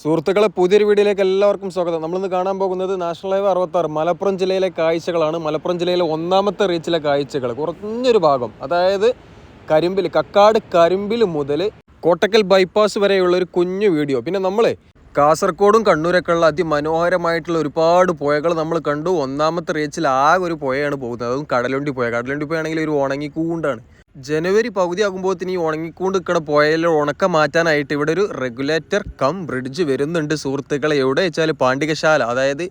സുഹൃത്തുക്കളെ പുതിയൊരു വീഡിയോയിലേക്ക് എല്ലാവർക്കും സ്വാഗതം. നമ്മളിന്ന് കാണാൻ പോകുന്നത് നാഷണൽ ഹൈവേ അറുപത്താറ് മലപ്പുറം ജില്ലയിലെ കാഴ്ചകളാണ്. മലപ്പുറം ജില്ലയിലെ ഒന്നാമത്തെ റീച്ചിലെ കാഴ്ചകൾ കുറഞ്ഞൊരു ഭാഗം. അതായത് കരിമ്പിൽ കക്കാട് കരിമ്പിൽ മുതൽ കോട്ടക്കൽ ബൈപ്പാസ് വരെയുള്ള ഒരു കുഞ്ഞു വീഡിയോ. പിന്നെ നമ്മൾ കാസർഗോഡും കണ്ണൂരൊക്കെ ഉള്ള അതിമനോഹരമായിട്ടുള്ള ഒരുപാട് പുഴകൾ നമ്മൾ കണ്ടു. ഒന്നാമത്തെ റീച്ചിൽ ആകെ ഒരു പുഴയാണ് പോകുന്നത്. അതും കടലുണ്ടി പുഴ. കടലുണ്ടി പുഴയാണെങ്കിൽ ഒരു ഉണങ്ങിക്കൂണ്ടാണ്. ജനുവരി പകുതി ആകുമ്പോൾ ഈ ഉണങ്ങിക്കൊണ്ട് നിൽക്കണ പുഴയിൽ ഉണക്കം മാറ്റാനായിട്ട് ഇവിടെ ഒരു റെഗുലേറ്റർ കം ബ്രിഡ്ജ് വരുന്നുണ്ട്. സുഹൃത്തുക്കളെ എവിടെ വെച്ചാൽ പാണ്ഡികശാല അതായത്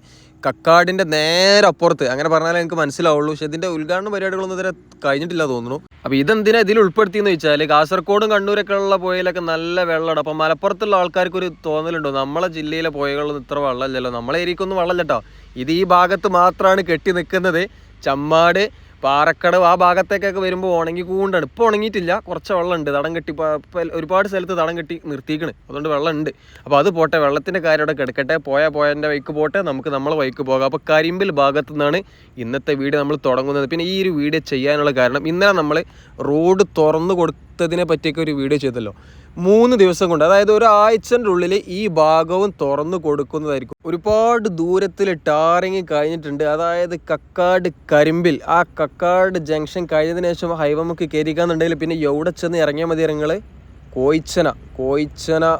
കക്കാടിന്റെ നേരെ അപ്പുറത്ത്. അങ്ങനെ പറഞ്ഞാൽ എനിക്ക് മനസ്സിലാവുള്ളൂ. പക്ഷേ ഇതിന്റെ ഉദ്ഘാടന പരിപാടികളൊന്നും ഇതുവരെ കഴിഞ്ഞിട്ടില്ല തോന്നുന്നു. അപ്പോൾ ഇതെന്തിനാ ഇതിൽ ഉൾപ്പെടുത്തിയെന്ന് വെച്ചാൽ കാസർഗോഡും കണ്ണൂരൊക്കെ ഉള്ള പുഴയിലൊക്കെ നല്ല വെള്ളമാണ്. അപ്പോൾ മലപ്പുറത്തുള്ള ആൾക്കാർക്ക് ഒരു തോന്നലുണ്ടോ? നമ്മളെ ജില്ലയിലെ പുഴകളൊന്നും ഇത്ര വെള്ളമില്ലല്ലോ നമ്മളെ ഏരിയക്കൊന്നും വെള്ളമില്ല കേട്ടോ. ഇത് ഈ ഭാഗത്ത് മാത്രമാണ് കെട്ടി നിൽക്കുന്നത്. ചമ്മാട് പാറക്കട ആ ഭാഗത്തേക്കൊക്കെ വരുമ്പോൾ ഉണങ്ങി കൂണ്ടാണ്. ഇപ്പോൾ ഉണങ്ങിയിട്ടില്ല. കുറച്ച് വെള്ളമുണ്ട്. തടം കെട്ടി ഒരുപാട് സ്ഥലത്ത് തടം കെട്ടി നിർത്തിക്കണ് അതുകൊണ്ട് വെള്ളമുണ്ട്. അപ്പോൾ അത് പോട്ടെ. വെള്ളത്തിന്റെ കാര്യം അവിടെ കിടക്കട്ടെ. പോയ പോയന്റെ വൈക്ക് പോട്ടെ. നമുക്ക് നമ്മളെ വൈക്ക് പോകാം. അപ്പോൾ കരിമ്പിൽ ഭാഗത്തു നിന്നാണ് ഇന്നത്തെ വീഡിയോ നമ്മൾ തുടങ്ങുന്നത്. പിന്നെ ഈ ഒരു വീഡിയോ ചെയ്യാനുള്ള കാരണം ഇന്നലെ നമ്മൾ റോഡ് തുറന്നു കൊടുത്തതിനെ പറ്റിയൊക്കെ ഒരു വീഡിയോ ചെയ്തല്ലോ. മൂന്ന് ദിവസം കൊണ്ട് അതായത് ഒരാഴ്ചന്റെ ഉള്ളിൽ ഈ ഭാഗവും തുറന്നു കൊടുക്കുന്നതായിരിക്കും. ഒരുപാട് ദൂരത്തിൽ ടാറിങ് കഴിഞ്ഞിട്ടുണ്ട്. അതായത് കക്കാട് കരിമ്പിൽ. ആ കക്കാട് ജംഗ്ഷൻ കഴിഞ്ഞതിന് ശേഷം ഹൈവേ നമുക്ക് കയറിക്കാന്നുണ്ടെങ്കിൽ പിന്നെ എവിടെ ചെന്ന് ഇറങ്ങിയാൽ മതി ഇറങ്ങൾ കോയിച്ചന. കോയിച്ചന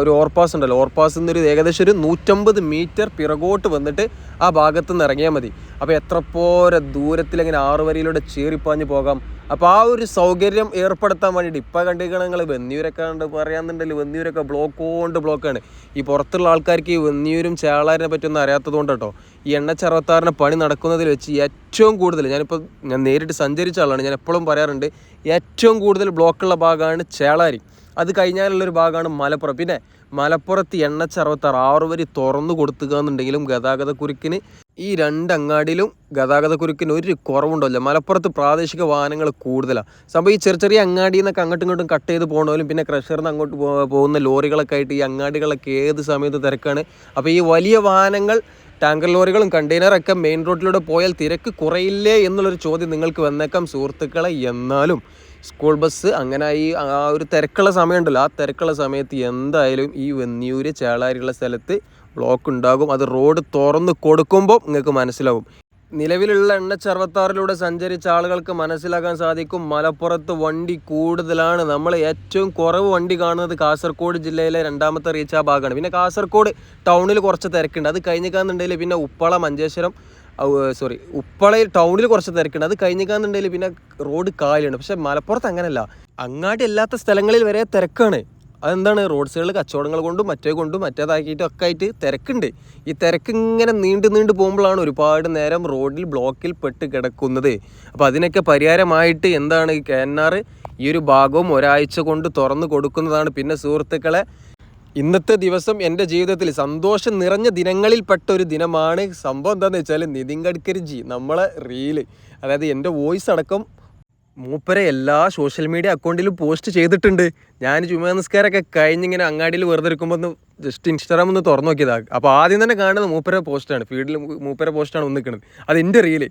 ഒരു ഓർപ്പാസ് ഉണ്ടല്ലോ. ഓർപ്പാസ് എന്നൊരു ഏകദേശം ഒരു നൂറ്റമ്പത് മീറ്റർ പിറകോട്ട് വന്നിട്ട് ആ ഭാഗത്ത് നിന്ന് ഇറങ്ങിയാൽ മതി. അപ്പോൾ എത്ര പോരെ ദൂരത്തിൽ ഇങ്ങനെ ആറ് വരിയിലൂടെ ചീറിപ്പാഞ്ഞ് പോകാം. അപ്പോൾ ആ ഒരു സൗകര്യം ഏർപ്പെടുത്താൻ വേണ്ടിയിട്ട് ഇപ്പം കണ്ടിരിക്കണം നിങ്ങൾ വെന്നിയൂരൊക്കെ ഉണ്ട് പറയാന്നുണ്ടെങ്കിൽ വെന്നിയൂരൊക്കെ ബ്ലോക്ക് കൊണ്ട് ബ്ലോക്കാണ് ഈ പുറത്തുള്ള ആൾക്കാർക്ക് ഈ വെന്നിയൂരും ചേളാരിനെ പറ്റിയൊന്നും അറിയാത്തത് കൊണ്ട് കേട്ടോ ഈ എണ്ണച്ചറുപത്താറിന്റെ പണി നടക്കുന്നതിൽ വെച്ച് ഏറ്റവും കൂടുതൽ ഞാനിപ്പോൾ ഞാൻ നേരിട്ട് സഞ്ചരിച്ച ആളാണ്. ഞാൻ എപ്പോഴും പറയാറുണ്ട് ഏറ്റവും കൂടുതൽ ബ്ലോക്കുള്ള ഭാഗമാണ് ചേളാരി. അത് കഴിഞ്ഞാലുള്ളൊരു ഭാഗമാണ് മലപ്പുറം. പിന്നെ മലപ്പുറത്ത് എണ്ണച്ചറുപത്താറ് ആറ് വരി തുറന്നു കൊടുത്തുക എന്നുണ്ടെങ്കിലും ഗതാഗത കുരുക്കിന് ഈ രണ്ട് ഗതാഗത കുരുക്കിന് ഒരു കുറവുണ്ടല്ലോ. മലപ്പുറത്ത് പ്രാദേശിക വാഹനങ്ങൾ കൂടുതലാണ് സംഭവം ഈ ചെറിയ ചെറിയ അങ്ങാടിയിൽ നിന്നൊക്കെ അങ്ങോട്ടും ഇങ്ങോട്ടും കട്ട് ചെയ്ത് പോകണമെങ്കിലും പിന്നെ ക്രഷറിൽ നിന്ന് അങ്ങോട്ട് പോകുന്ന ലോറികളൊക്കെ ആയിട്ട് ഈ അങ്ങാടികളൊക്കെ ഏത് സമയത്ത് തിരക്കാണ്? അപ്പോൾ ഈ വലിയ വാഹനങ്ങൾ ടാങ്കർ ലോറികളും കണ്ടെയ്നറൊക്കെ മെയിൻ റോഡിലൂടെ പോയാൽ തിരക്ക് കുറയില്ലേ എന്നുള്ളൊരു ചോദ്യം നിങ്ങൾക്ക് വന്നേക്കാം സുഹൃത്തുക്കളെ. എന്നാലും സ്കൂൾ ബസ് അങ്ങനെ ഈ ആ ഒരു തിരക്കുള്ള സമയമുണ്ടല്ലോ. ആ തിരക്കുള്ള സമയത്ത് എന്തായാലും ഈ വെന്നിയൂര് ചേളാരിയുള്ള സ്ഥലത്ത് ബ്ലോക്ക് ഉണ്ടാകും. അത് റോഡ് തുറന്ന് കൊടുക്കുമ്പോൾ നിങ്ങൾക്ക് മനസ്സിലാവും. നിലവിലുള്ള എണ്ണച്ചർവത്താറിലൂടെ സഞ്ചരിച്ച ആളുകൾക്ക് മനസ്സിലാക്കാൻ സാധിക്കും. മലപ്പുറത്ത് വണ്ടി കൂടുതലാണ്. നമ്മൾ ഏറ്റവും കുറവ് വണ്ടി കാണുന്നത് കാസർഗോഡ് ജില്ലയിലെ രണ്ടാമത്തെ റീച്ചാ ഭാഗമാണ്. പിന്നെ കാസർഗോഡ് ടൗണിൽ കുറച്ച് തിരക്കുണ്ട്. അത് കഴിഞ്ഞിക്കാന്നുണ്ടെങ്കിൽ പിന്നെ ഉപ്പള മഞ്ചേശ്വരം സോറി ഉപ്പളയിൽ ടൗണിൽ കുറച്ച് തിരക്കുണ്ട്. അത് കഴിഞ്ഞിക്കാന്നുണ്ടെങ്കിൽ പിന്നെ റോഡ് കാലിയാണ് പക്ഷെ മലപ്പുറത്ത് അങ്ങനെയല്ല അങ്ങാടി ഇല്ലാത്ത സ്ഥലങ്ങളിൽ വരെ തിരക്കാണ്. അതെന്താണ്? റോഡ് സൈഡിൽ കച്ചവടങ്ങൾ കൊണ്ടും മറ്റേ കൊണ്ടും മറ്റേതാക്കിയിട്ടും ഒക്കെ ആയിട്ട് തിരക്കുണ്ട്. ഈ തിരക്ക് ഇങ്ങനെ നീണ്ടു നീണ്ടു പോകുമ്പോഴാണ് ഒരുപാട് നേരം റോഡിൽ ബ്ലോക്കിൽ പെട്ട് കിടക്കുന്നത്. അപ്പോൾ അതിനൊക്കെ പരിഹാരമായിട്ട് എന്താണ് കെ ഈ ഒരു ഭാഗവും ഒരാഴ്ച കൊണ്ട് തുറന്നു കൊടുക്കുന്നതാണ്. പിന്നെ സുഹൃത്തുക്കളെ ഇന്നത്തെ ദിവസം എന്റെ ജീവിതത്തിൽ സന്തോഷം നിറഞ്ഞ ദിനങ്ങളിൽപ്പെട്ട ഒരു ദിനമാണ്. സംഭവം എന്താണെന്ന് വെച്ചാൽ നിതിൻ ഗഡ്കരി ജി നമ്മളെ റീൽ അതായത് എന്റെ വോയിസ് അടക്കം മൂപ്പരെ എല്ലാ സോഷ്യൽ മീഡിയ അക്കൗണ്ടിലും പോസ്റ്റ് ചെയ്തിട്ടുണ്ട്. ഞാൻ ചുമ്മാ നിസ്കാരമൊക്കെ കഴിഞ്ഞിങ്ങനെ അങ്ങാടിയിൽ വെറുതെ ഇരിക്കുമ്പോൾ ഒന്ന് ജസ്റ്റ് ഇൻസ്റ്റാഗ്രാം ഒന്ന് തുറന്നു നോക്കിയതാണ് അപ്പോൾ ആദ്യം തന്നെ കാണുന്നത് മൂപ്പരെ പോസ്റ്റാണ്. ഫീഡിൽ മൂപ്പരെ പോസ്റ്റാണ് ഒന്ന് നിൽക്കുന്നത്. അത് എന്റെ റീൽ.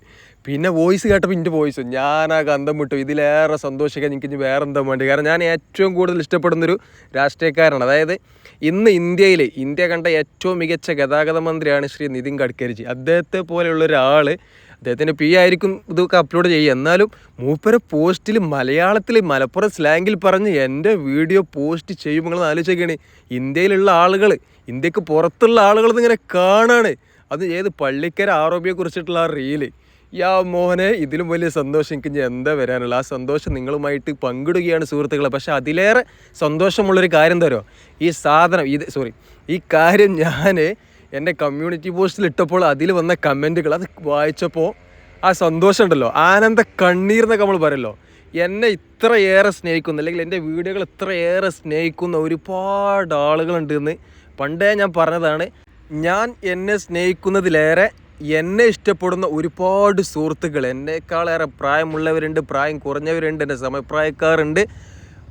പിന്നെ വോയിസ് കേട്ടപ്പോൾ എന്റെ വോയിസ്. ഞാൻ ആ ഗന്ധം വിട്ടു. ഇതിലേറെ സന്തോഷിക്കാൻ എനിക്ക് വേറെ എന്താ വേണ്ടി കാരണം ഞാൻ ഏറ്റവും കൂടുതൽ ഇഷ്ടപ്പെടുന്നൊരു രാഷ്ട്രീയക്കാരനാണ്. അതായത് ഇന്ന് ഇന്ത്യയിൽ ഇന്ത്യ കണ്ട ഏറ്റവും മികച്ച ഗതാഗത മന്ത്രിയാണ് ശ്രീ നിതിൻ ഗഡ്കരിജി. അദ്ദേഹത്തെ പോലെയുള്ള ഒരാൾ അദ്ദേഹത്തിന്റെ പി ആയിരിക്കും ഇതൊക്കെ അപ്ലോഡ് ചെയ്യുക. എന്നാലും മൂപ്പര പോസ്റ്റിൽ മലയാളത്തിൽ മലപ്പുറം സ്ലാങ്ങിൽ പറഞ്ഞ് എന്റെ വീഡിയോ പോസ്റ്റ് ചെയ്യുമ്പോൾ നിങ്ങൾ ആലോചിക്കുകയാണ്. ഇന്ത്യയിലുള്ള ആളുകൾ ഇന്ത്യയ്ക്ക് പുറത്തുള്ള ആളുകൾ ഇങ്ങനെ കാണാണ്. അത് ഏത് പള്ളിക്കര ആരോപിയെ കുറിച്ചിട്ടുള്ള ആ റീൽ യാ മോഹനെ ഇതിലും വലിയ സന്തോഷം എനിക്ക് ഞാൻ എന്താ വരാനുള്ള ആ സന്തോഷം നിങ്ങളുമായിട്ട് പങ്കിടുകയാണ് സുഹൃത്തുക്കളെ. പക്ഷേ അതിലേറെ സന്തോഷമുള്ളൊരു കാര്യം തരോ ഈ സാധനം ഇത് സോറി ഈ കാര്യം ഞാൻ എന്റെ കമ്മ്യൂണിറ്റി പോസ്റ്റിൽ ഇട്ടപ്പോൾ അതിൽ വന്ന കമന്റുകൾ അത് വായിച്ചപ്പോൾ ആ സന്തോഷം ഉണ്ടല്ലോ. ആനന്ദ കണ്ണീർ എന്നൊക്കെ നമ്മൾ പറയല്ലോ. എന്നെ ഇത്രയേറെ സ്നേഹിക്കുന്ന. അല്ലെങ്കിൽ എന്റെ വീഡിയോകൾ ഇത്രയേറെ സ്നേഹിക്കുന്ന ഒരുപാട് ആളുകളുണ്ട് എന്ന് പണ്ടേ ഞാൻ പറഞ്ഞതാണ്. ഞാൻ എന്നെ സ്നേഹിക്കുന്നതിലേറെ എന്നെ ഇഷ്ടപ്പെടുന്ന ഒരുപാട് സുഹൃത്തുക്കൾ. എന്നേക്കാളേറെ പ്രായമുള്ളവരുണ്ട് പ്രായം കുറഞ്ഞവരുണ്ട് എന്റെ സമപ്രായക്കാരുണ്ട്.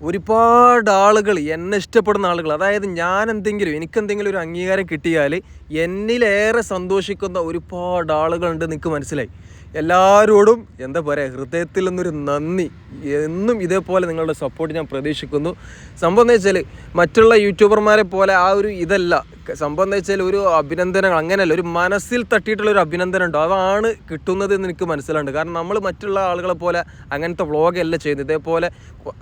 ഒരുപാട് ആളുകൾ എന്നെ ഇഷ്ടപ്പെടുന്ന ആളുകൾ. അതായത് ഞാൻ എന്തെങ്കിലും എനിക്കെന്തെങ്കിലും ഒരു അംഗീകാരം കിട്ടിയാൽ എന്നിലേറെ സന്തോഷിക്കുന്ന ഒരുപാട് ആളുകളുണ്ട് നിങ്ങൾക്ക് മനസ്സിലായി. എല്ലാവരോടും എന്താ പറയുക ഹൃദയത്തിൽ നിന്നൊരു നന്ദി. എന്നും ഇതേപോലെ നിങ്ങളുടെ സപ്പോർട്ട് ഞാൻ പ്രതീക്ഷിക്കുന്നു. സംഭവം എന്ന് വെച്ചാൽ മറ്റുള്ള യൂട്യൂബർമാരെ പോലെ ആ ഒരു ഇതല്ല. സംഭവം എന്ന് വെച്ചാൽ ഒരു അഭിനന്ദനങ്ങൾ അങ്ങനെയല്ല ഒരു മനസ്സിൽ തട്ടിയിട്ടുള്ള ഒരു അഭിനന്ദനം ഉണ്ടോ. അതാണ് കിട്ടുന്നത് എന്ന് എനിക്ക് മനസ്സിലുണ്ട് കാരണം നമ്മൾ മറ്റുള്ള ആളുകളെ പോലെ അങ്ങനത്തെ വ്ളോഗല്ല ചെയ്യുന്നത്. ഇതേപോലെ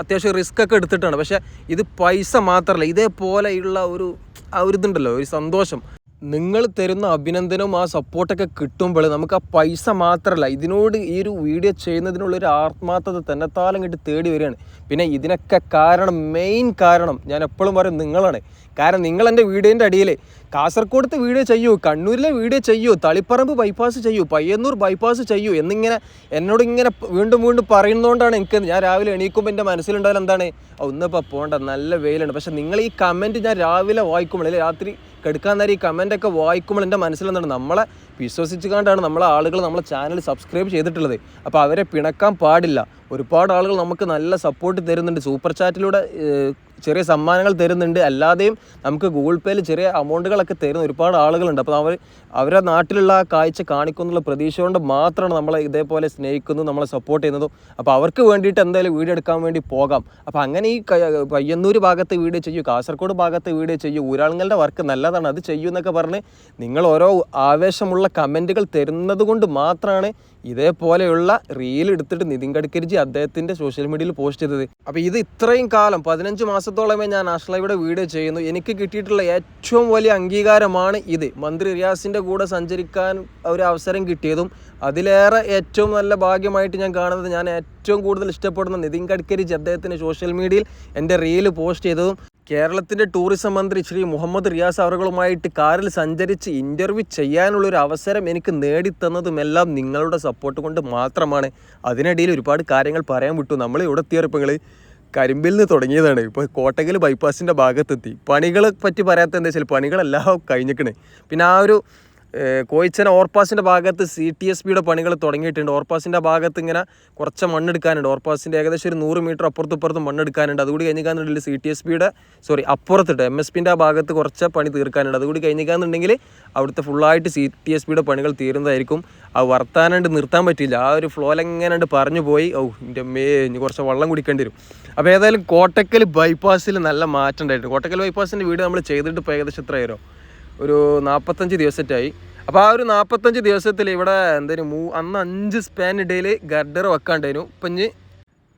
അത്യാവശ്യം റിസ്ക് ഒക്കെ എടുത്തിട്ടാണ്. പക്ഷേ ഇത് പൈസ മാത്രമല്ല ഇതേപോലെയുള്ള ഒരു ആ ഒരു ഇതുണ്ടല്ലോ ഒരു സന്തോഷം. നിങ്ങൾ തരുന്ന അഭിനന്ദനവും ആ സപ്പോർട്ടൊക്കെ കിട്ടുമ്പോൾ നമുക്ക് ആ പൈസ മാത്രമല്ല ഇതിനോട് ഈ ഒരു വീഡിയോ ചെയ്യുന്നതിനുള്ള ഒരു ആത്മാർത്ഥത താലം കിട്ടി തേടി വരികയാണ്. പിന്നെ ഇതിനൊക്കെ കാരണം മെയിൻ കാരണം ഞാൻ എപ്പോഴും പറയും നിങ്ങളാണ്. കാരണം നിങ്ങൾ എന്റെ വീടിന്റെ അടിയിൽ കാസർഗോഡത്തെ വീഡിയോ ചെയ്യൂ കണ്ണൂരിലെ വീഡിയോ ചെയ്യൂ തളിപ്പറമ്പ് ബൈപ്പാസ് ചെയ്യൂ പയ്യന്നൂർ ബൈപ്പാസ് ചെയ്യൂ എന്നിങ്ങനെ എന്നോട് ഇങ്ങനെ വീണ്ടും വീണ്ടും പറയുന്നതുകൊണ്ടാണ് എനിക്ക് ഞാൻ രാവിലെ എണീക്കുമ്പോൾ എന്റെ മനസ്സിലുണ്ടായാലും എന്താണ്? ഒന്നിപ്പോൾ പോകണ്ട നല്ല വെയിലുണ്ട് പക്ഷെ നിങ്ങൾ ഈ കമന്റ് ഞാൻ രാവിലെ വായിക്കുമ്പോൾ അല്ലെങ്കിൽ രാത്രി കെടുക്കാൻ നേരം ഈ കമന്റൊക്കെ വായിക്കുമ്പോൾ എന്റെ മനസ്സിലെന്താണ് നമ്മളെ വിശ്വസിച്ചുകൊണ്ടാണ് നമ്മളെ ആളുകൾ നമ്മളെ ചാനൽ സബ്സ്ക്രൈബ് ചെയ്തിട്ടുള്ളത്. അപ്പോൾ അവരെ പിണക്കാൻ പാടില്ല. ഒരുപാട് ആളുകൾ നമുക്ക് നല്ല സപ്പോർട്ട് തരുന്നുണ്ട്. സൂപ്പർ ചാറ്റിലൂടെ ചെറിയ സമ്മാനങ്ങൾ തരുന്നുണ്ട്. അല്ലാതെയും നമുക്ക് ഗൂഗിൾ പേയിൽ ചെറിയ അമൗണ്ടുകളൊക്കെ തരുന്ന ഒരുപാട് ആളുകളുണ്ട്. അപ്പോൾ അവർ അവരുടെ നാട്ടിലുള്ള ആ കാഴ്ച കാണിക്കുന്നുള്ള പ്രതീക്ഷ കൊണ്ട് മാത്രമാണ് നമ്മളെ ഇതേപോലെ സ്നേഹിക്കുന്നതും നമ്മളെ സപ്പോർട്ട് ചെയ്യുന്നതും. അപ്പോൾ അവർക്ക് വേണ്ടിയിട്ട് എന്തായാലും വീഡിയോ എടുക്കാൻ വേണ്ടി പോകാം. അപ്പോൾ അങ്ങനെ ഈ പയ്യന്നൂർ ഭാഗത്ത് വീഡിയോ ചെയ്യൂ കാസർഗോഡ് ഭാഗത്ത് വീഡിയോ ചെയ്യൂ ഊരാളുങ്ങളുടെ വർക്ക് നല്ലതാണ്. അത് ചെയ്യൂ എന്നൊക്കെ പറഞ്ഞ് നിങ്ങൾ ഓരോ ആവേശമുള്ള കമന്റുകൾ തരുന്നത് കൊണ്ട് മാത്രമാണ് ഇതേപോലെയുള്ള റീൽ എടുത്തിട്ട് നിതിൻ ഗഡ്കരിജി അദ്ദേഹത്തിന്റെ സോഷ്യൽ മീഡിയയിൽ പോസ്റ്റ് ചെയ്തത്. അപ്പോൾ ഇത് ഇത്രയും കാലം പതിനഞ്ച് മാസത്തോളമേ ഞാൻ ഹൈവേയുടെ വീഡിയോ ചെയ്യുന്നു. എനിക്ക് കിട്ടിയിട്ടുള്ള ഏറ്റവും വലിയ അംഗീകാരമാണ് ഇത്. മന്ത്രി റിയാസിന്റെ കൂടെ സഞ്ചരിക്കാൻ ഒരു അവസരം കിട്ടിയതും അതിലേറെ ഏറ്റവും നല്ല ഭാഗ്യമായിട്ട് ഞാൻ കാണുന്നത് ഞാൻ ഏറ്റവും കൂടുതൽ ഇഷ്ടപ്പെടുന്ന നിതിൻ ഗഡ്കരിജി അദ്ദേഹത്തിന്റെ സോഷ്യൽ മീഡിയയിൽ എന്റെ റീൽ പോസ്റ്റ് ചെയ്തതും കേരളത്തിന്റെ ടൂറിസം മന്ത്രി ശ്രീ മുഹമ്മദ് റിയാസ് അവറുകളുമായിട്ട് കാറിൽ സഞ്ചരിച്ച് ഇന്റർവ്യൂ ചെയ്യാനുള്ള ഒരു അവസരം എനിക്ക് നേടിത്തന്നതുമെല്ലാം നിങ്ങളുടെ സപ്പോർട്ട് കൊണ്ട് മാത്രമാണ്. അതിനിടയിൽ ഒരുപാട് കാര്യങ്ങൾ പറയാൻ വിട്ടു. നമ്മൾ ഇവിടെ എത്തിയപ്പോൾ കരിമ്പിൽ നിന്ന് തുടങ്ങിയതാണ്. ഇപ്പോൾ കോട്ടകൽ ബൈപ്പാസിന്റെ ഭാഗത്തെത്തി. പണികളെ പറ്റി പറയാത്ത എന്താ വെച്ചാൽ പണികളെല്ലാം കഴിഞ്ഞിക്കണേ പിന്നെ ആ ഒരു കോയിച്ചന ഓർപ്പാസിന്റെ ഭാഗത്ത് സി ടി എസ് പിയുടെ പണികൾ തുടങ്ങിയിട്ടുണ്ട്. ഓർപ്പാസിന്റെ ഭാഗത്ത് ഇങ്ങനെ കുറച്ച് മണ്ണെടുക്കാനുണ്ട്. ഓർപ്പാസിന്റെ ഏകദേശം ഒരു നൂറ് മീറ്റർ അപ്പുറത്തും ഇപ്പുറത്തും മണ്ണെടുക്കാനുണ്ട്. അതുകൂടി കഴിഞ്ഞിക്കാന്നുണ്ടെങ്കിൽ സി ടി എസ് പിയുടെ സോറി അപ്പുറത്തിട്ട് എം എസ് പിന്റെ ആ ഭാഗത്ത് കുറച്ച് പണി തീർക്കാനുണ്ട്. അതുകൂടി കഴിഞ്ഞിക്കാന്നുണ്ടെങ്കിൽ അവിടുത്തെ ഫുള്ളായിട്ട് സി ടി എസ് പിയുടെ പണികൾ തീരുന്നതായിരിക്കും. അത് വർത്താനുണ്ട് നിർത്താൻ പറ്റില്ല ആ ഒരു ഫ്ലോയിൽ എങ്ങനെയുണ്ട് പറഞ്ഞു പോയി. ഓ എന്റെ മേ ഇനി കുറച്ച് വെള്ളം കുടിക്കേണ്ടി വരും. അപ്പോൾ ഏതായാലും കോട്ടക്കൽ ബൈപ്പാസിൽ നല്ല മാറ്റം ഉണ്ടായിട്ടുണ്ട്. കോട്ടക്കൽ ബൈപ്പാസിന്റെ വീട് നമ്മൾ ചെയ്തിട്ട് ഇപ്പോൾ ഏകദേശം എത്ര ഒരു നാൽപ്പത്തഞ്ച് ദിവസത്തായി അപ്പോൾ ആ ഒരു നാൽപ്പത്തഞ്ച് ദിവസത്തിൽ ഇവിടെ എന്തായാലും മൂ അന്ന് അഞ്ച് സ്പാൻ ഇടയിൽ ഗർഡർ വെക്കാണ്ടായിരുന്നു. ഇപ്പം ഇനി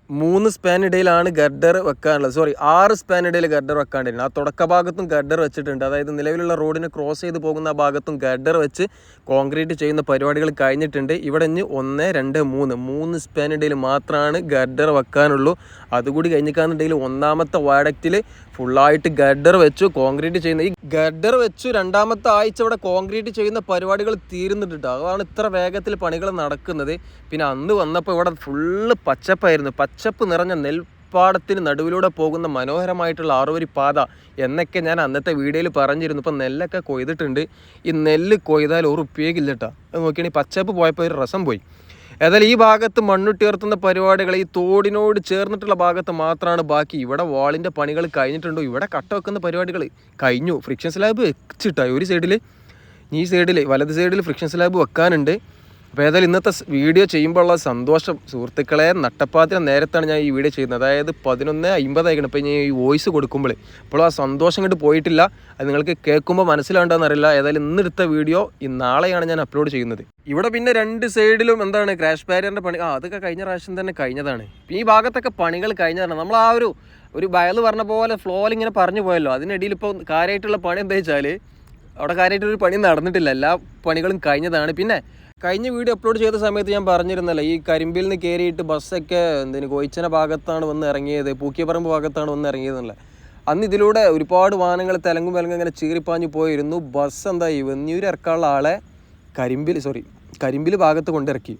മൂന്ന് സ്പാനിടയിലാണ് ഗർഡർ വെക്കാനുള്ളത്. സോറി ആറ് സ്പാനിടയിൽ ഗർഡർ വെക്കാണ്ടിരുന്നു ആ തുടക്ക ഭാഗത്തും ഗർഡർ വെച്ചിട്ടുണ്ട്. അതായത് നിലവിലുള്ള റോഡിനെ ക്രോസ് ചെയ്ത് പോകുന്ന ഭാഗത്തും ഗർഡർ വെച്ച് കോൺക്രീറ്റ് ചെയ്യുന്ന പരിപാടികൾ കഴിഞ്ഞിട്ടുണ്ട്. ഇവിടെ ഇനി ഒന്ന് രണ്ട് മൂന്ന്. മൂന്ന് സ്പാനിടയിൽ മാത്രമാണ് ഗർഡർ വെക്കാനുള്ളൂ. അതുകൂടി കഴിഞ്ഞിക്കാന്നുണ്ടെങ്കിൽ ഒന്നാമത്തെ വാഡക്റ്റിൽ ഫുള്ളായിട്ട് ഗർഡർ വെച്ചു കോൺക്രീറ്റ് ചെയ്യുന്ന ഈ ഗർഡർ വെച്ചു രണ്ടാമത്തെ ആഴ്ച ഇവിടെ കോൺക്രീറ്റ് ചെയ്യുന്ന പരിപാടികൾ തീരുന്നിട്ടുണ്ട് അതാണ് ഇത്ര വേഗത്തിൽ പണികൾ നടക്കുന്നത്. പിന്നെ അന്ന് വന്നപ്പോൾ ഇവിടെ ഫുള്ള് പച്ചപ്പായിരുന്നു. പച്ചപ്പ് നിറഞ്ഞ നെൽപ്പാടത്തിന് നടുവിലൂടെ പോകുന്ന മനോഹരമായിട്ടുള്ള ആറുവരി പാത എന്നൊക്കെ ഞാൻ അന്നത്തെ വീഡിയോയിൽ പറഞ്ഞിരുന്നു. ഇപ്പം നെല്ലൊക്കെ കൊയ്തിട്ടുണ്ട്. ഈ നെല്ല് കൊയ്താൽ ഒരു ഉപയോഗിക്കില്ല കേട്ടോ. അത് നോക്കിയാണെങ്കിൽ പച്ചപ്പ് പോയപ്പോൾ ഒരു രസം പോയി. ഏതായാലും ഈ ഭാഗത്ത് മണ്ണുട്ടിയർത്തുന്ന പരിപാടികൾ ഈ തോടിനോട് ചേർന്നിട്ടുള്ള ഭാഗത്ത് മാത്രമാണ് ബാക്കി. ഇവിടെ വാളിന്റെ പണികൾ കഴിഞ്ഞിട്ടുണ്ടോ? ഇവിടെ കട്ട വെക്കുന്ന പരിപാടികൾ കഴിഞ്ഞു. ഫ്രിക്ഷൻ സ്ലാബ് വെച്ചിട്ടായി. ഒരു സൈഡിൽ ഈ സൈഡിൽ വലത് സൈഡിൽ ഫ്രിക്ഷൻ സ്ലാബ് വെക്കാനുണ്ട്. അപ്പോൾ ഏതായാലും ഇന്നത്തെ വീഡിയോ ചെയ്യുമ്പോൾ ഉള്ള സന്തോഷം സുഹൃത്തുക്കളെ നട്ടപ്പാത്തിന് നേരത്താണ് ഞാൻ ഈ വീഡിയോ ചെയ്യുന്നത്. അതായത് പതിനൊന്ന് അമ്പതായിരിക്കണം ഇപ്പോൾ ഞാൻ ഈ വോയിസ് കൊടുക്കുമ്പോൾ ഇപ്പോൾ ആ സന്തോഷം ഇങ്ങോട്ട് പോയിട്ടില്ല. അത് നിങ്ങൾക്ക് കേൾക്കുമ്പോൾ മനസ്സിലാണ്ടെന്ന് അറിയില്ല ഏതായാലും ഇന്നെടുത്ത വീഡിയോ ഈ നാളെയാണ് ഞാൻ അപ്ലോഡ് ചെയ്യുന്നത്. ഇവിടെ പിന്നെ രണ്ട് സൈഡിലും എന്താണ് ക്രാഷ് ബാരിയറിന്റെ പണി. ആ അതൊക്കെ കഴിഞ്ഞ പ്രാവശ്യം തന്നെ കഴിഞ്ഞതാണ്. ഈ ഭാഗത്തൊക്കെ പണികൾ കഴിഞ്ഞതാണ്. നമ്മൾ ആ ഒരു ഒരു ബയൽ പറഞ്ഞ പോലെ ഫ്ലോയിൽ ഇങ്ങനെ പറഞ്ഞു പോയല്ലോ. അതിനിടയിൽ ഇപ്പോൾ കാര്യമായിട്ടുള്ള പണി എന്താ വെച്ചാൽ അവിടെ കാര്യമായിട്ടൊരു പണി നടന്നിട്ടില്ല. എല്ലാ പണികളും കഴിഞ്ഞതാണ്. പിന്നെ കഴിഞ്ഞ വീഡിയോ അപ്ലോഡ് ചെയ്ത സമയത്ത് ഞാൻ പറഞ്ഞിരുന്നല്ലോ ഈ കരിമ്പിൽ നിന്ന് കയറിയിട്ട് ബസ്സൊക്കെ എന്തിന് കോയിച്ചന ഭാഗത്താണ് വന്ന് ഇറങ്ങിയത് പൂക്കിയപ്പറമ്പ് ഭാഗത്താണ് വന്ന് ഇറങ്ങിയതെന്നല്ലേ. അന്ന് ഇതിലൂടെ ഒരുപാട് വാഹനങ്ങൾ തെലങ്കും വിലങ്ങും ഇങ്ങനെ ചീറിപ്പാഞ്ഞ് പോയിരുന്നു. ബസ് എന്തായി വെന്നിയൂർ ഇറക്കാനുള്ള ആളെ കരിമ്പിൽ സോറി കരിമ്പിൽ ഭാഗത്ത് കൊണ്ടിറക്കി.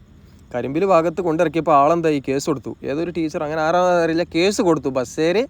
കരിമ്പിൽ ഭാഗത്ത് കൊണ്ടിറക്കിയപ്പോൾ ആളെന്തായി കേസ് കൊടുത്തു. ഏതൊരു ടീച്ചർ അങ്ങനെ ആരാ അറിയില്ല കേസ് കൊടുത്തു. ബസ്സേര്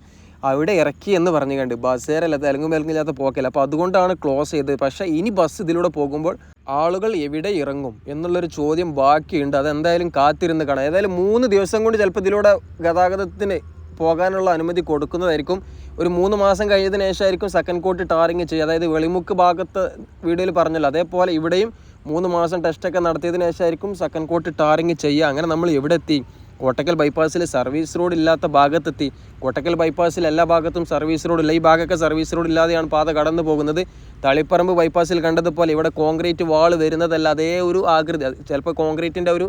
അവിടെ ഇറക്കി എന്ന് പറഞ്ഞു കണ്ട്. ബസ്സേരല്ല തെലുങ്കും വെലങ്ങില്ലാത്ത പോക്കല്ല. അപ്പോൾ അതുകൊണ്ടാണ് ക്ലോസ് ചെയ്തത്. പക്ഷേ ഇനി ബസ് ഇതിലൂടെ പോകുമ്പോൾ ആളുകൾ എവിടെ ഇറങ്ങും എന്നുള്ളൊരു ചോദ്യം ബാക്കിയുണ്ട്. അതെന്തായാലും കാത്തിരുന്ന് കാണാം. ഏതായാലും മൂന്ന് ദിവസം കൊണ്ട് ചിലപ്പോൾ ഇതിലൂടെ ഗതാഗതത്തിന് പോകാനുള്ള അനുമതി കൊടുക്കുന്നതായിരിക്കും. ഒരു മൂന്ന് മാസം കഴിഞ്ഞതിന് ശേഷമായിരിക്കും സെക്കൻഡ് കോട്ട് ടാറിങ് ചെയ്യുക. അതായത് വെളിമുക്ക് ഭാഗത്ത് വീഡിയോയിൽ പറഞ്ഞല്ലോ. അതേപോലെ ഇവിടെയും മൂന്ന് മാസം ടെസ്റ്റൊക്കെ നടത്തിയതിന് ശേഷമായിരിക്കും സെക്കൻഡ് കോട്ട് ടാറിങ് ചെയ്യുക. അങ്ങനെ നമ്മൾ എവിടെ എത്തി? കോട്ടക്കൽ ബൈപ്പാസിൽ സർവീസ് റോഡ് ഇല്ലാത്ത ഭാഗത്തെത്തി. കോട്ടക്കൽ ബൈപ്പാസിൽ എല്ലാ ഭാഗത്തും സർവീസ് റോഡ് ഇല്ല. ഈ ഭാഗമൊക്കെ സർവീസ് റോഡ് ഇല്ലാതെയാണ് പാത കടന്നു പോകുന്നത്. തളിപ്പറമ്പ് ബൈപ്പാസിൽ കണ്ടതുപോലെ ഇവിടെ കോൺക്രീറ്റ് വാൾ വരുന്നതല്ല. അതേ ഒരു ആകൃതി. ചിലപ്പോൾ കോൺക്രീറ്റിന്റെ ഒരു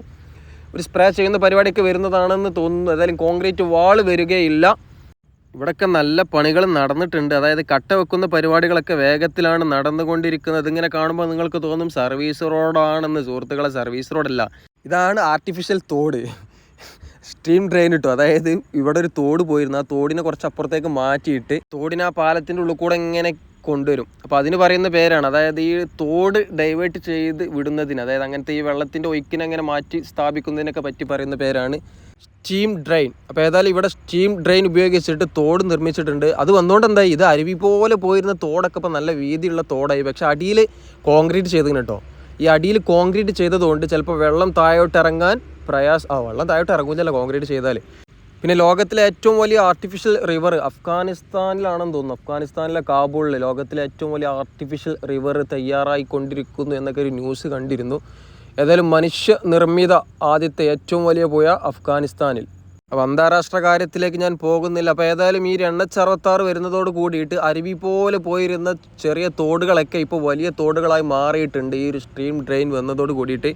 ഒരു സ്പ്രേ ചെയ്യുന്ന പരിപാടിയൊക്കെ വരുന്നതാണെന്ന് തോന്നുന്നു. ഏതായാലും കോൺക്രീറ്റ് വാൾ വരികയില്ല. ഇവിടെയൊക്കെ നല്ല പണികൾ നടന്നിട്ടുണ്ട്. അതായത് കട്ട വെക്കുന്ന പരിപാടികളൊക്കെ വേഗത്തിലാണ് നടന്നുകൊണ്ടിരിക്കുന്നത്. ഇങ്ങനെ കാണുമ്പോൾ നിങ്ങൾക്ക് തോന്നും സർവീസ് റോഡാണെന്ന് സുഹൃത്തുക്കളെ സർവീസ് റോഡല്ല ഇതാണ് ആർട്ടിഫിഷ്യൽ തോട്. സ്ട്രീം ഡ്രെയിൻ ഇട്ടു. അതായത് ഇവിടെ ഒരു തോട് പോയിരുന്നു. ആ തോടിനെ കുറച്ച് അപ്പുറത്തേക്ക് മാറ്റിയിട്ട് തോടിനെ ആ പാലത്തിന്റെ ഉള്ളിൽ കൂടെ ഇങ്ങനെ കൊണ്ടുവരും. അപ്പോൾ അതിന് പറയുന്ന പേരാണ്. അതായത് ഈ തോട് ഡൈവേർട്ട് ചെയ്ത് വിടുന്നതിന് അതായത് അങ്ങനത്തെ ഈ വെള്ളത്തിന്റെ ഒഴുക്കിനെ അങ്ങനെ മാറ്റി സ്ഥാപിക്കുന്നതിനൊക്കെ പറ്റി പറയുന്ന പേരാണ് സ്റ്റീം ഡ്രെയിൻ അപ്പോൾ ഏതായാലും ഇവിടെ സ്റ്റീം ഡ്രെയിൻ ഉപയോഗിച്ചിട്ട് തോട് നിർമ്മിച്ചിട്ടുണ്ട്. അത് വന്നുകൊണ്ട് എന്തായി? ഇത് അരുവി പോലെ പോയിരുന്ന തോടൊക്കെ ഇപ്പോൾ നല്ല വീതിയുള്ള തോടായി. പക്ഷെ അടിയിൽ കോൺക്രീറ്റ് ചെയ്തിന് കേട്ടോ. ഈ അടിയിൽ കോൺക്രീറ്റ് ചെയ്തതുകൊണ്ട് ചിലപ്പോൾ വെള്ളം താഴോട്ട് ഇറങ്ങാൻ പ്രയാസ ആ വെള്ളം താഴോട്ട് ഇറങ്ങുന്നില്ല കോൺക്രീറ്റ് ചെയ്താൽ പിന്നെ ലോകത്തിലെ ഏറ്റവും വലിയ ആർട്ടിഫിഷ്യൽ റിവർ അഫ്ഗാനിസ്ഥാനിലാണെന്ന് തോന്നുന്നു. അഫ്ഗാനിസ്ഥാനിലെ കാബൂളിൽ ലോകത്തിലെ ഏറ്റവും വലിയ ആർട്ടിഫിഷ്യൽ റിവർ തയ്യാറായിക്കൊണ്ടിരിക്കുന്നു എന്നൊക്കെ ഒരു ന്യൂസ് കണ്ടിരുന്നു. ഏതായാലും മനുഷ്യ നിർമ്മിത ആദ്യത്തെ ഏറ്റവും വലിയ പോയ അഫ്ഗാനിസ്ഥാനിൽ. അപ്പോൾ അന്താരാഷ്ട്ര കാര്യത്തിലേക്ക് ഞാൻ പോകുന്നില്ല. അപ്പോൾ ഏതായാലും ഈ എണ്ണൂറ്റി അറുപത്താറ് വരുന്നതോട് കൂടിയിട്ട് അരുവി പോലെ പോയിരുന്ന ചെറിയ തോടുകളൊക്കെ ഇപ്പോൾ വലിയ തോടുകളായി മാറിയിട്ടുണ്ട്. ഈ ഒരു സ്ട്രീം ഡ്രെയിൻ വന്നതോട് കൂടിയിട്ട്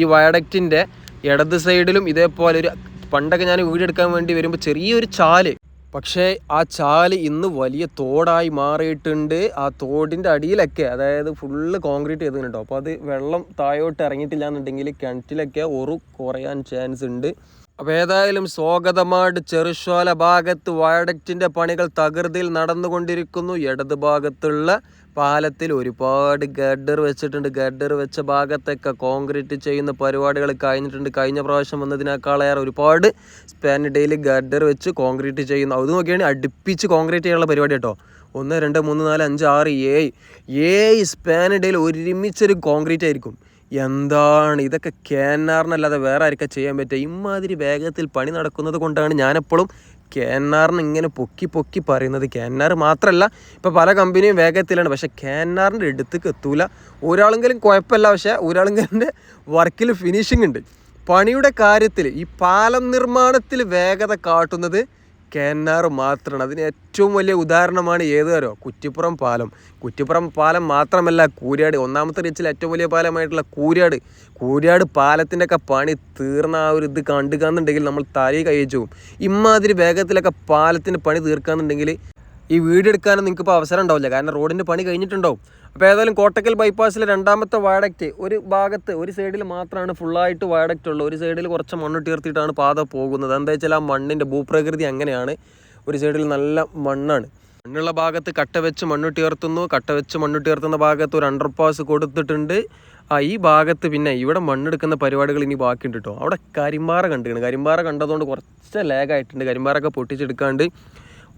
ഈ വയഡക്റ്റിന്റെ ഇടത് സൈഡിലും ഇതേപോലെ ഒരു പണ്ടൊക്കെ ഞാൻ വീടെടുക്കാൻ വേണ്ടി വരുമ്പോൾ ചെറിയൊരു ചാൽ. പക്ഷേ ആ ചാൽ ഇന്ന് വലിയ തോടായി മാറിയിട്ടുണ്ട്. ആ തോടിന്റെ അടിയിലൊക്കെ അതായത് ഫുള്ള് കോൺക്രീറ്റ് ചെയ്തിട്ടുണ്ടോ? അപ്പോൾ അത് വെള്ളം താഴോട്ട് ഇറങ്ങിയിട്ടില്ല എന്നുണ്ടെങ്കിൽ കിണറ്റിലൊക്കെ ഒറു കുറയാൻ ചാൻസ് ഉണ്ട്. അപ്പോൾ ഏതായാലും സ്വാഗതമാട് ചെറുശോല ഭാഗത്ത് വയഡക്റ്റിന്റെ പണികൾ തകൃതിയിൽ നടന്നുകൊണ്ടിരിക്കുന്നു. ഇടത് ഭാഗത്തുള്ള പാലത്തിൽ ഒരുപാട് ഗഡർ വെച്ചിട്ടുണ്ട്. ഗഡർ വെച്ച ഭാഗത്തൊക്കെ കോൺക്രീറ്റ് ചെയ്യുന്ന പരിപാടികൾ കഴിഞ്ഞിട്ടുണ്ട്. കഴിഞ്ഞ പ്രാവശ്യം വന്നതിനേക്കാളേറെ ഒരുപാട് സ്പാനിഡയിൽ ഗഡർ വെച്ച് കോൺക്രീറ്റ് ചെയ്യുന്നു. അത് നോക്കിയാണ് അടുപ്പിച്ച് കോൺക്രീറ്റ് ചെയ്യാനുള്ള പരിപാടി കേട്ടോ. ഒന്ന് രണ്ട് മൂന്ന് നാല് അഞ്ച് ആറ് ഏഴ്. ഏഴ് സ്പാനിഡയിൽ ഒരുമിച്ചൊരു കോൺക്രീറ്റ് ആയിരിക്കും. എന്താണ്? ഇതൊക്കെ കേനാറിനല്ലാതെ വേറെ ആർക്കാ ചെയ്യാൻ പറ്റുക? ഇമാതിരി വേഗത്തിൽ പണി നടക്കുന്നത് കൊണ്ടാണ് ഞാനെപ്പോഴും കേന്നാറിന് ഇങ്ങനെ പൊക്കി പൊക്കി പറയുന്നത് കെ എൻ ആർ മാത്രമല്ല ഇപ്പോൾ പല കമ്പനിയും വേഗത്തിലാണ്. പക്ഷേ കെ എൻ ആറിന്റെ അടുത്തേക്ക് എത്തൂല. ഒരാളെങ്കിലും കുഴപ്പമില്ല. പക്ഷേ ഒരാളെങ്കിലും വർക്കിൽ ഫിനിഷിംഗ് ഉണ്ട്. പണിയുടെ കാര്യത്തിൽ ഈ പാലം നിർമ്മാണത്തിൽ വേഗത കാട്ടുന്നത് കേന്നാർ മാത്രമാണ്. അതിന് ഏറ്റവും വലിയ ഉദാഹരണമാണ് ഏത് തരോ കുറ്റിപ്പുറം പാലം. കുറ്റിപ്പുറം പാലം മാത്രമല്ല കൂരിയാട്. ഒന്നാമത്തെ റീച്ചിൽ ഏറ്റവും വലിയ പാലമായിട്ടുള്ള കൂരിയാട്. കൂരിയാട് പാലത്തിന്റെ ഒക്കെ പണി തീർന്ന ആ ഒരു ഇത് കണ്ടുകാന്നുണ്ടെങ്കിൽ നമ്മൾ തലയിൽ കഴിച്ചു പോകും. ഇമാതിരി വേഗത്തിലൊക്കെ പാലത്തിന്റെ പണി തീർക്കാന്നുണ്ടെങ്കിൽ ഈ വീഡിയോ എടുക്കാനും നിങ്ങൾക്ക് ഇപ്പോൾ അവസരം ഉണ്ടാവില്ല. കാരണം റോഡിന്റെ പണി കഴിഞ്ഞിട്ടുണ്ടാവും. അപ്പോൾ ഏതായാലും കോട്ടക്കൽ ബൈപ്പാസിലെ രണ്ടാമത്തെ വയഡക്റ്റ് ഒരു ഭാഗത്ത് ഒരു സൈഡിൽ മാത്രമാണ് ഫുള്ളായിട്ട് വയഡക്റ്റ് ഉള്ളത് ഒരു സൈഡിൽ കുറച്ച് മണ്ണ് തീർത്തിയിട്ടാണ് പാത പോകുന്നത്. എന്താ വെച്ചാൽ ആ മണ്ണിന്റെ ഭൂപ്രകൃതി അങ്ങനെയാണ്. ഒരു സൈഡിൽ നല്ല മണ്ണാണ്. മണ്ണുള്ള ഭാഗത്ത് കട്ട വെച്ച് മണ്ണ് തീർത്തുന്നു കട്ട വെച്ച് മണ്ണ് തീർത്തുന്ന ഭാഗത്ത് ഒരു അണ്ടർപാസ് കൊടുത്തിട്ടുണ്ട്. ആ ഈ ഭാഗത്ത് പിന്നെ ഇവിടെ മണ്ണെടുക്കുന്ന പരിപാടികൾ ഇനി ബാക്കിയുണ്ട് കേട്ടോ അവിടെ കരിമ്പാറ കണ്ടിട്ടുണ്ട് കരിമ്പാറ കണ്ടതുകൊണ്ട് കുറച്ച് ലാഗായിട്ടുണ്ട് കരിമ്പാറൊക്കെ പൊട്ടിച്ചെടുക്കാണ്ട്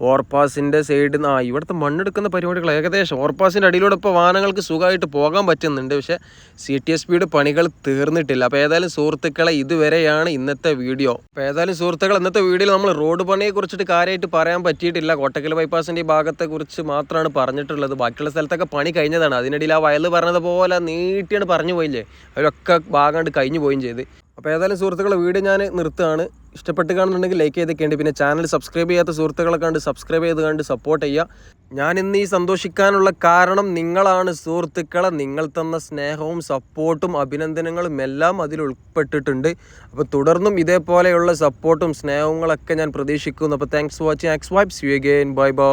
ഓവർപാസിന്റെ സൈഡിൽ നിന്ന് ആ ഇവിടുത്തെ മണ്ണെടുക്കുന്ന പരിപാടികൾ ഏകദേശം ഓർപ്പാസിന്റെ അടിയിലൂടെ ഇപ്പോൾ വാഹനങ്ങൾക്ക് സുഖമായിട്ട് പോകാൻ പറ്റുന്നുണ്ട്. പക്ഷേ സി ടി എസ് പിയുടെ പണികൾ തീർന്നിട്ടില്ല. അപ്പോൾ ഏതായാലും സുഹൃത്തുക്കളെ ഇതുവരെയാണ് ഇന്നത്തെ വീഡിയോ. അപ്പോൾ ഏതായാലും സുഹൃത്തുക്കൾ ഇന്നത്തെ വീഡിയോയിൽ നമ്മൾ റോഡ് പണിയെ കുറിച്ചിട്ട് കാര്യമായിട്ട് പറയാൻ പറ്റിയിട്ടില്ല. കോട്ടക്കൽ ബൈപ്പാസിന്റെ ഈ ഭാഗത്തെക്കുറിച്ച് മാത്രമാണ് പറഞ്ഞിട്ടുള്ളത്. ബാക്കിയുള്ള സ്ഥലത്തൊക്കെ പണി കഴിഞ്ഞതാണ്. അതിനിടയിൽ ആ വയൽ പറഞ്ഞതുപോലെ നീട്ടിയാണ് പറഞ്ഞു പോയില്ലേ? അവരൊക്കെ ഭാഗം കൊണ്ട് കഴിഞ്ഞു പോവുകയും ചെയ്ത്. അപ്പോൾ ഏതായാലും സുഹൃത്തുക്കളെ വീഡിയോ ഞാൻ നിർത്തുകയാണ്. ഇഷ്ടപ്പെട്ട് കാണുന്നുണ്ടെങ്കിൽ ലൈക്ക് ചെയ്തൊക്കെയുണ്ട് പിന്നെ ചാനൽ സബ്സ്ക്രൈബ് ചെയ്യാത്ത സുഹൃത്തുക്കളെ കണ്ട് സബ്സ്ക്രൈബ് ചെയ്ത് കണ്ട് സപ്പോർട്ട് ചെയ്യുക. ഞാൻ ഇന്ന് ഈ സന്തോഷിക്കാനുള്ള കാരണം നിങ്ങളാണ് സുഹൃത്തുക്കളെ. നിങ്ങൾ തന്ന സ്നേഹവും സപ്പോർട്ടും അഭിനന്ദനങ്ങളും എല്ലാം അതിൽ ഉൾപ്പെട്ടിട്ടുണ്ട്. അപ്പോൾ തുടർന്നും ഇതേപോലെയുള്ള സപ്പോർട്ടും സ്നേഹങ്ങളൊക്കെ ഞാൻ പ്രതീക്ഷിക്കുന്നു. അപ്പോൾ thanks for watching X vibes you again bye bye